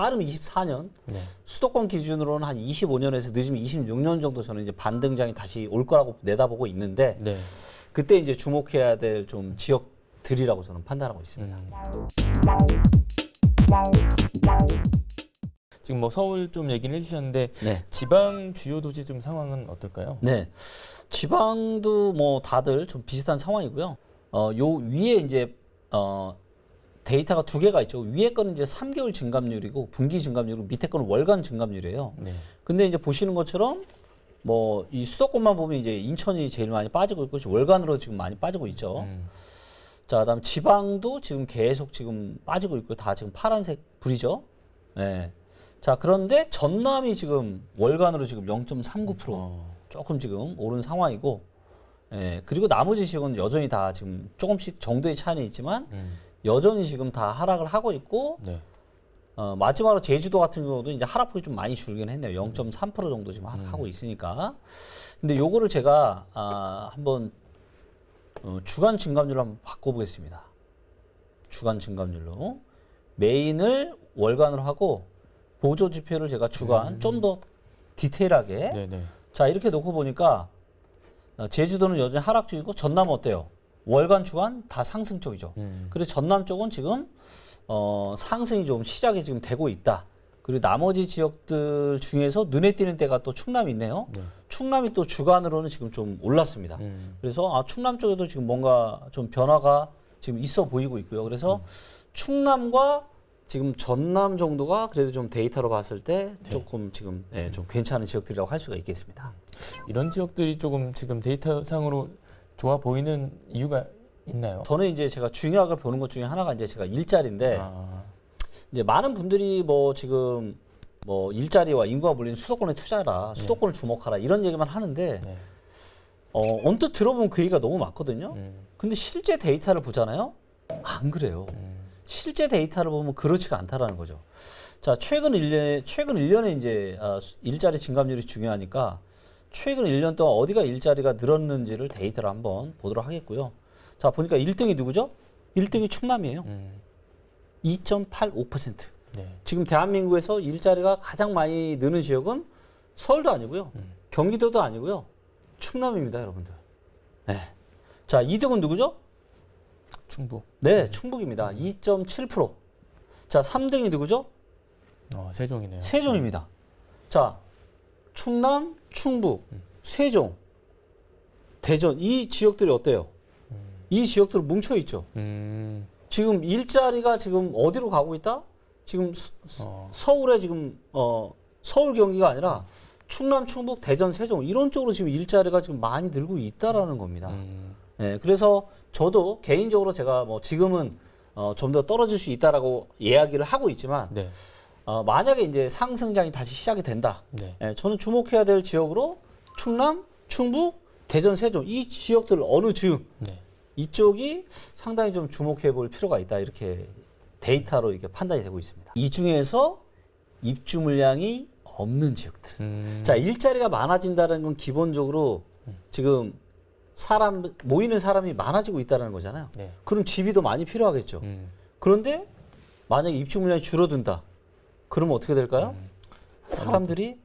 빠르면 24년, 네. 수도권 기준으로는 한 25년에서 늦으면 26년 정도 저는 이제 반등장이 다시 올 거라고 내다보고 있는데 네. 그때 이제 주목해야 될 좀 지역들이라고 저는 판단하고 있습니다. 음. 지금 뭐 서울 좀 얘기를 해주셨는데 네. 지방 주요 도시 좀 상황은 어떨까요? 네. 지방도 뭐 다들 좀 비슷한 상황이고요. 어, 요 위에 이제 어, 데이터가 두 개가 있죠. 위에 거는 이제 3개월 증감률이고 분기 증감률이고 밑에 거는 월간 증감률이에요. 네. 근데 이제 보시는 것처럼 뭐 이 수도권만 보면 이제 인천이 제일 많이 빠지고 있고 월간으로 지금 많이 빠지고 있죠. 음. 자, 그다음 지방도 지금 계속 지금 빠지고 있고 다 지금 파란색 불이죠. 네. 자, 그런데 전남이 지금 월간으로 지금 0.39% 어. 조금 지금 오른 상황이고, 예, 그리고 나머지 지역은 여전히 다 지금 조금씩 정도의 차이는 있지만 음. 여전히 지금 다 하락을 하고 있고, 네. 어, 마지막으로 제주도 같은 경우도 이제 하락폭이 좀 많이 줄긴 했네요. 0.3% 정도 지금 하락하고 있으니까. 근데 요거를 제가 아, 한번 어, 주간 증감률로 한번 바꿔보겠습니다. 주간 증감률로 메인을 월간으로 하고 보조 지표를 제가 주간 좀더 디테일하게 네, 네. 자 이렇게 놓고 보니까 어, 제주도는 여전히 하락 중이고 전남은 어때요? 월간 주간 다 상승 쪽이죠. 음. 그래서 전남 쪽은 지금 어, 상승이 좀 시작이 지금 되고 있다. 그리고 나머지 지역들 중에서 눈에 띄는 데가 또 충남이 있네요. 네. 충남이 또 주간으로는 지금 좀 올랐습니다. 음. 그래서 아, 충남 쪽에도 지금 뭔가 좀 변화가 지금 있어 보이고 있고요. 그래서 충남과 지금 전남 정도가 그래도 좀 데이터로 봤을 때 조금 지금 예, 좀 괜찮은 지역들이라고 할 수가 있겠습니다. 이런 지역들이 조금 지금 데이터상으로 좋아 보이는 이유가 있나요? 저는 이제 제가 중요하게 보는 것 중에 하나가 이제 제가 일자리인데 아, 이제 많은 분들이 뭐 지금 뭐 일자리와 인구가 몰리는 수도권에 투자하라, 수도권을 주목하라 이런 얘기만 하는데 네. 어, 언뜻 들어보면 그 얘기가 너무 많거든요. 음. 근데 실제 데이터를 보잖아요. 안 그래요. 실제 데이터를 보면 그렇지가 않다라는 거죠. 자, 최근 1년 최근 1년에 이제 아, 수- 일자리 증감률이 중요하니까 최근 1년 동안 어디가 일자리가 늘었는지를 데이터를 한번 보도록 하겠고요. 자, 보니까 1등이 누구죠? 1등이 충남이에요. 음. 2.85%. 네. 지금 대한민국에서 일자리가 가장 많이 느는 지역은 서울도 아니고요. 경기도도 아니고요. 충남입니다, 여러분들. 네. 자, 2등은 누구죠? 충북. 네, 충북입니다. 2.7%. 자, 3등이 누구죠? 어, 세종이네요. 세종입니다. 자, 충남, 충북, 세종, 대전 이 지역들이 어때요? 이 지역들 뭉쳐 있죠. 음. 지금 일자리가 지금 어디로 가고 있다? 지금 수- 어. 서울에 지금 어 서울 경기가 아니라 충남, 충북, 대전, 세종 이런 쪽으로 지금 일자리가 지금 많이 늘고 있다라는 겁니다. 음. 네, 그래서 저도 개인적으로 제가 뭐 지금은 어, 좀 더 떨어질 수 있다라고 이야기를 하고 있지만 네. 어, 만약에 이제 상승장이 다시 시작이 된다. 네. 예, 저는 주목해야 될 지역으로 충남, 충북, 대전, 세종 이 지역들 어느 즈음 네. 이쪽이 상당히 좀 주목해 볼 필요가 있다 이렇게 데이터로 이렇게 판단이 되고 있습니다. 이 중에서 입주 물량이 없는 지역들. 음. 자 일자리가 많아진다는 건 기본적으로 지금 사람 모이는 사람이 많아지고 있다는 거잖아요. 네. 그럼 집이 더 많이 필요하겠죠. 음. 그런데 만약에 입주 물량이 줄어든다. 그러면 어떻게 될까요? 사람들이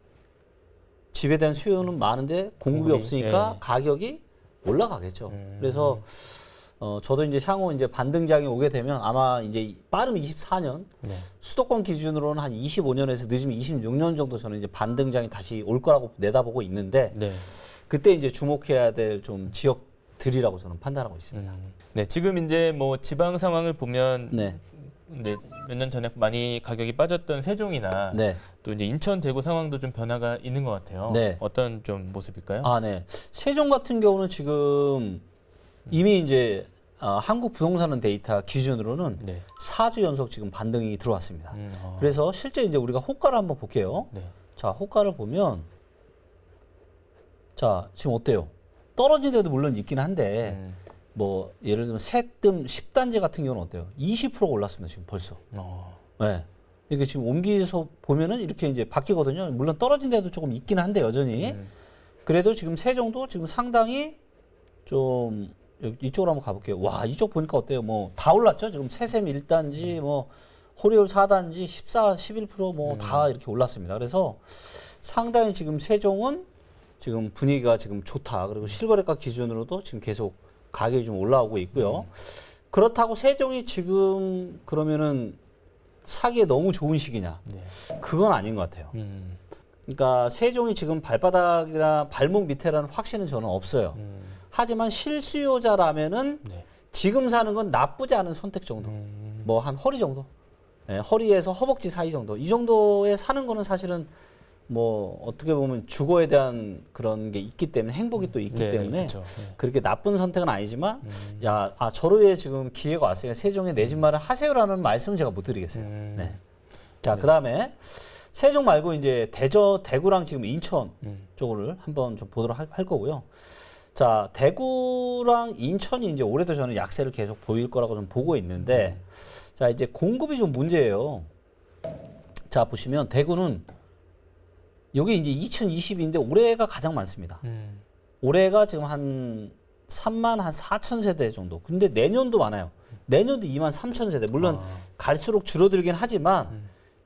집에 대한 수요는 많은데 공급이 공급이, 없으니까 예. 가격이 올라가겠죠. 음. 그래서 어, 저도 이제 향후 이제 반등장이 오게 되면 아마 이제 빠르면 24년 네. 수도권 기준으로는 한 25년에서 늦으면 26년 정도 저는 이제 반등장이 다시 올 거라고 내다보고 있는데 네. 그때 이제 주목해야 될 좀 지역들이라고 저는 판단하고 있습니다. 음. 네. 지금 이제 뭐 지방 상황을 보면 네, 네, 몇년 전에 많이 가격이 빠졌던 세종이나 네. 또 이제 인천 대구 상황도 좀 변화가 있는 것 같아요. 네. 어떤 좀 모습일까요? 아, 네. 세종 같은 경우는 지금 이미 이제 아, 한국 부동산은 데이터 기준으로는 네. 4주 연속 지금 반등이 들어왔습니다. 음, 어. 그래서 실제 이제 우리가 호가를 한번 볼게요. 네. 자, 호가를 보면 자, 지금 어때요? 떨어진 데도 물론 있긴 한데 음. 뭐 예를 들면 세뜸 10단지 같은 경우는 어때요? 20%가 올랐습니다. 지금 벌써. 어. 네. 이게 지금 옮기서 보면은 이렇게 이제 바뀌거든요. 물론 떨어진 데도 조금 있긴 한데 여전히. 음. 그래도 지금 세종도 지금 상당히 좀 이쪽으로 한번 가볼게요. 와 이쪽 보니까 어때요? 뭐 다 올랐죠? 지금 세샘 1단지 뭐 호리올 4단지 14, 11%뭐 다 이렇게 올랐습니다. 그래서 상당히 지금 세종은 지금 분위기가 지금 좋다. 그리고 실거래가 기준으로도 지금 계속 가격이 좀 올라오고 있고요. 그렇다고 세종이 지금 그러면은 사기에 너무 좋은 시기냐? 네. 그건 아닌 것 같아요. 음. 그러니까 세종이 지금 발바닥이나 발목 밑에라는 확신은 저는 없어요. 음. 하지만 실수요자라면은 네. 지금 사는 건 나쁘지 않은 선택 정도. 음. 뭐 한 허리 정도. 예, 허리에서 허벅지 사이 정도. 이 정도에 사는 거는 사실은 뭐 어떻게 보면 주거에 대한 그런 게 있기 때문에 행복이 또 있기 네, 때문에 그쵸. 네. 그렇게 나쁜 선택은 아니지만 음. 야, 아, 저로에 지금 기회가 왔으니까 세종에 내집 말을 하세요라는 말씀은 제가 못 드리겠어요. 음. 네. 자, 그다음에 세종 말고 이제 대저 대구랑 지금 인천 음. 쪽을 한번 좀 보도록 할, 할 거고요. 자, 대구랑 인천이 이제 올해도 저는 약세를 계속 보일 거라고 좀 보고 있는데, 자, 이제 공급이 좀 문제예요. 자, 보시면 대구는 여기 이제 2020인데 올해가 가장 많습니다. 음. 올해가 지금 한 3만 한 4천 세대 정도. 근데 내년도 많아요. 내년도 2만 3천 세대. 물론 아. 갈수록 줄어들긴 하지만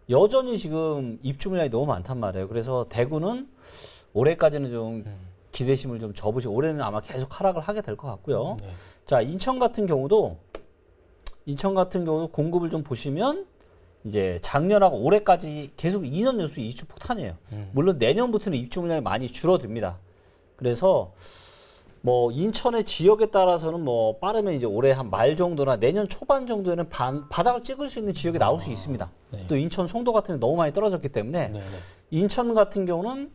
여전히 지금 입주 물량이 너무 많단 말이에요. 그래서 대구는 올해까지는 좀 기대심을 좀 접으시고 올해는 아마 계속 하락을 하게 될 것 같고요. 네. 자, 인천 같은 경우도 인천 같은 경우도 공급을 좀 보시면 이제 작년하고 올해까지 계속 2년 연속 입주 폭탄이에요. 음. 물론 내년부터는 입주 물량이 많이 줄어듭니다. 그래서 뭐 인천의 지역에 따라서는 뭐 빠르면 이제 올해 한 말 정도나 내년 초반 정도에는 반, 바닥을 찍을 수 있는 지역이 나올 수 있습니다. 네. 또 인천 송도 같은 데 너무 많이 떨어졌기 때문에 네. 네. 인천 같은 경우는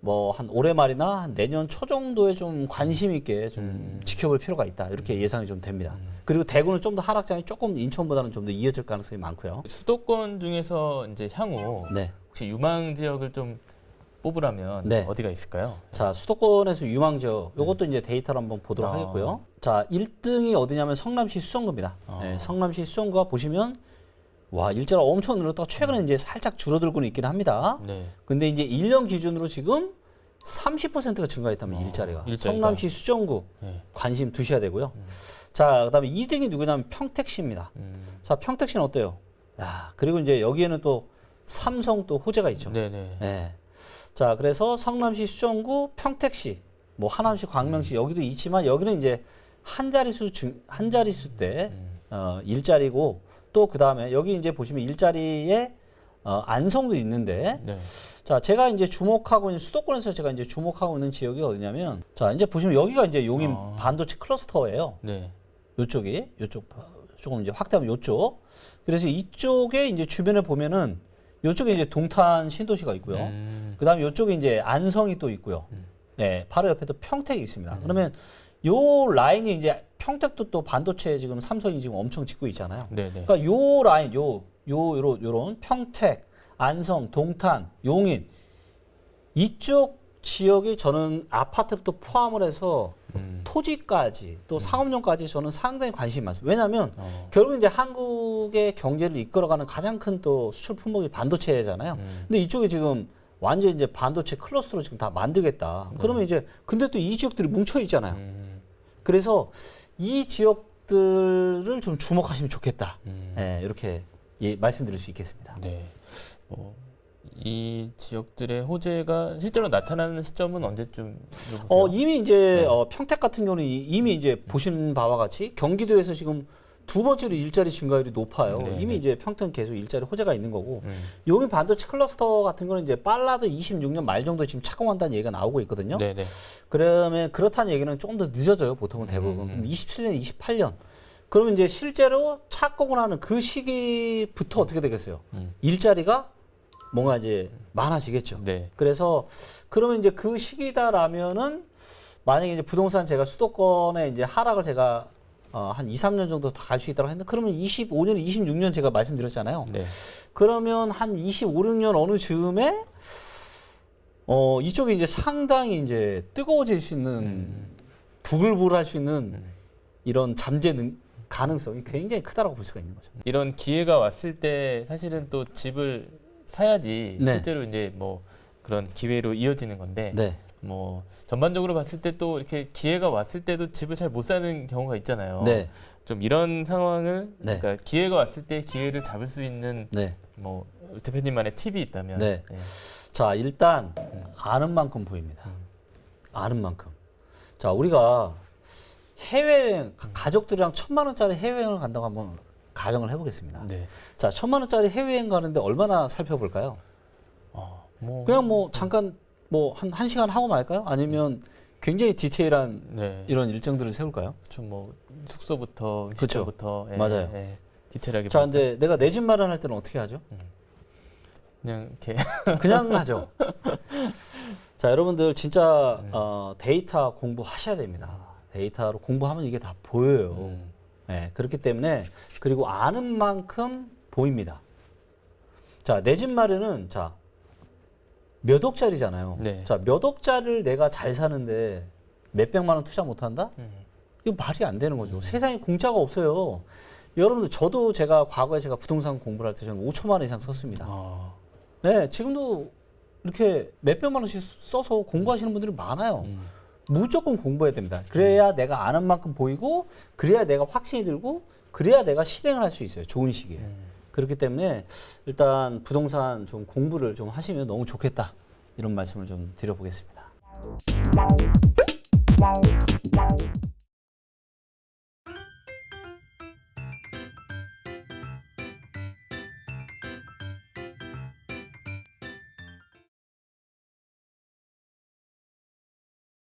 뭐 한 올해 말이나 한 내년 초 정도에 좀 관심 있게 좀 음. 지켜볼 필요가 있다 이렇게 예상이 좀 됩니다. 그리고 대구는 좀 더 하락장이 조금 인천보다는 좀 더 이어질 가능성이 많고요. 수도권 중에서 이제 향후 네. 혹시 유망 지역을 좀 뽑으라면 네. 어디가 있을까요? 자 수도권에서 유망지역 요것도 이제 데이터를 한번 보도록 아. 하겠고요. 자 1등이 어디냐면 성남시 수성구입니다. 아. 네, 성남시 수성구가 보시면 와 일자가 엄청 늘었다가 최근에 이제 살짝 줄어들고는 있긴 합니다. 네. 근데 이제 1년 기준으로 지금 30%가 증가했다면 일자리가. 아, 일자리가. 성남시 수정구 네. 관심 두셔야 되고요. 자, 그다음에 2등이 누구냐면 평택시입니다. 음. 자, 평택시는 어때요? 야, 그리고 이제 여기에는 또 삼성 또 호재가 있죠. 네, 네. 예. 자, 그래서 성남시 수정구, 평택시, 뭐 하남시, 광명시 여기도 있지만 여기는 이제 한 자릿수 중, 한 자릿수 때 어, 일자리고 또 그 다음에 여기 이제 보시면 일자리에 어, 안성도 있는데 네. 자, 제가 이제 주목하고 있는 수도권에서 제가 이제 주목하고 있는 지역이 어디냐면 자, 이제 보시면 여기가 이제 용인 아. 반도체 클러스터예요. 네. 요쪽이 요쪽 조금 이제 확대하면 요쪽. 그래서 이쪽에 이제 주변에 보면은 요쪽에 이제 동탄 신도시가 있고요. 음. 그다음에 요쪽에 이제 안성이 또 있고요. 네, 바로 옆에도 평택이 있습니다. 그러면 요 라인이 이제 평택도 또 반도체 지금 삼성이 지금 엄청 짓고 있잖아요. 네, 네. 그러니까 요 라인 요요 요런 요런 평택, 안성, 동탄, 용인 이쪽 지역이 저는 아파트부터 포함을 해서 음. 토지까지 또 상업용까지 저는 상당히 관심이 많습니다. 왜냐하면 어. 결국 이제 한국의 경제를 이끌어가는 가장 큰 또 수출 품목이 반도체잖아요. 음. 근데 이쪽에 지금 완전 이제 반도체 클러스터로 지금 다 만들겠다. 그러면 이제 근데 또 이 지역들이 뭉쳐 있잖아요. 음. 그래서 이 지역들을 좀 주목하시면 좋겠다. 음. 예, 이렇게 예, 말씀드릴 수 있겠습니다. 네. 어, 이 지역들의 호재가 실제로 나타나는 시점은 언제쯤 보세요? 어, 이미 이제 네. 어, 평택 같은 경우는 이- 이미 이제 보시는 바와 같이 경기도에서 지금 두 번째로 일자리 증가율이 높아요. 네, 이미 네. 이제 평택은 계속 일자리 호재가 있는 거고 음. 용인 반도체 클러스터 같은 거는 이제 빨라도 26년 말 정도 지금 착공한다는 얘기가 나오고 있거든요. 네, 네. 그러면 그렇다는 얘기는 조금 더 늦어져요. 보통은 대부분. 음. 그럼 27년, 28년. 그러면 이제 실제로 착공을 하는 그 시기부터 어떻게 되겠어요? 음. 일자리가 뭔가 이제 많아지겠죠. 네. 그래서 그러면 이제 그 시기다라면은 만약에 이제 부동산 제가 수도권에 이제 하락을 제가 어, 한 2, 3년 정도 더 갈 수 있다고 했는데 그러면 25년, 26년 제가 말씀드렸잖아요. 네. 그러면 한 25, 6년 어느 즈음에 어 이쪽에 이제 상당히 이제 뜨거워질 수 있는 음. 부글부글할 수 있는 이런 잠재 능, 가능성이 굉장히 크다라고 볼 수가 있는 거죠. 이런 기회가 왔을 때 사실은 또 집을 사야지 네. 실제로 이제 뭐 그런 기회로 이어지는 건데 네. 뭐 전반적으로 봤을 때 또 이렇게 기회가 왔을 때도 집을 잘 못 사는 경우가 있잖아요. 네, 좀 이런 상황을 네. 그러니까 기회가 왔을 때 기회를 잡을 수 있는 네. 뭐 대표님만의 팁이 있다면 네. 예. 자, 일단 아는 만큼 보입니다. 아는 만큼. 자, 우리가 해외여행 가족들이랑 천만 원짜리 해외여행을 간다고 한번 가정을 해보겠습니다. 네. 자, 천만 원짜리 해외여행 가는데 얼마나 살펴볼까요? 어, 뭐 그냥 뭐 잠깐 뭐 한 한 시간 하고 말까요? 아니면 굉장히 디테일한 네. 이런 일정들을 세울까요? 좀뭐 숙소부터 그쵸. 음식부터 예, 맞아요. 예, 디테일하게 자. 이제 내가 내 집 마련할 때는 어떻게 하죠? 그냥 이렇게 그냥 하죠. 자, 여러분들 진짜 어, 데이터 공부하셔야 됩니다. 데이터로 공부하면 이게 다 보여요. 음. 네, 그렇기 때문에 그리고 아는 만큼 보입니다. 자, 내 집 마련은 자, 몇 억짜리잖아요. 네. 자, 몇 억짜리를 내가 잘 사는데 몇 백만 원 투자 못 한다? 음. 이거 말이 안 되는 거죠. 세상에 공짜가 없어요. 여러분들 저도 제가 과거에 제가 부동산 공부를 할 때 저는 5천만 원 이상 썼습니다. 아, 네, 지금도 이렇게 몇백만 원씩 써서 공부하시는 분들이 많아요. 음. 무조건 공부해야 됩니다. 그래야 내가 아는 만큼 보이고, 그래야 내가 확신이 들고, 그래야 내가 실행을 할 수 있어요. 좋은 시기에. 음. 그렇기 때문에 일단 부동산 좀 공부를 좀 하시면 너무 좋겠다. 이런 말씀을 좀 드려보겠습니다.